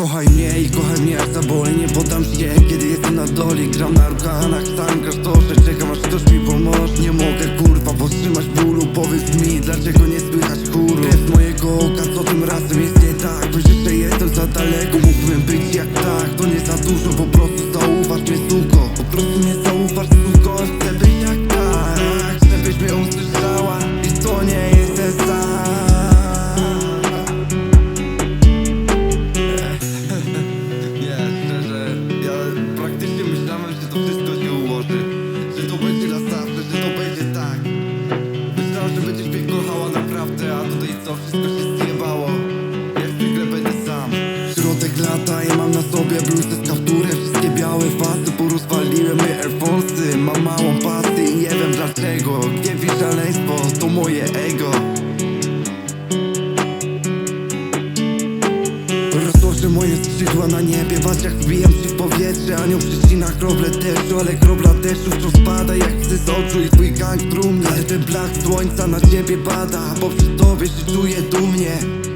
Kochaj mnie i kochaj mnie jak zabolę Nie poddam się, kiedy jestem na dole Gram na organach, sam klasztorze Czekam aż ktoś mi pomoże. Nie mogę kurwa powstrzymać bólu. Powiedz mi, dlaczego nie słychać chóru? Krew mojego oka, co tym razem jest nie tak Że to będzie na zawsze, że to będzie tak. Myślałem, że będziesz mnie kochała naprawdę, a tutaj co, wszystko się zjebało. Jak zwykle będę sam. Środek lata i mam na sobie bluzę z kapturem. Wszystkie białe fasy, porozwaliłem moje airfonsy Mam małą pasję i nie wiem dlaczego. Gdzie wiesz szaleństwo, to moje ego moje skrzydła na niebie. Patrz jak wbijam się w powietrze Anioł przycina krople deszczu Ale kropla deszczu wciąż spada jak łzy z oczu I twój gang trumnie. Ale ten blask słońca na ciebie pada Bo przy tobie się czuję dumnie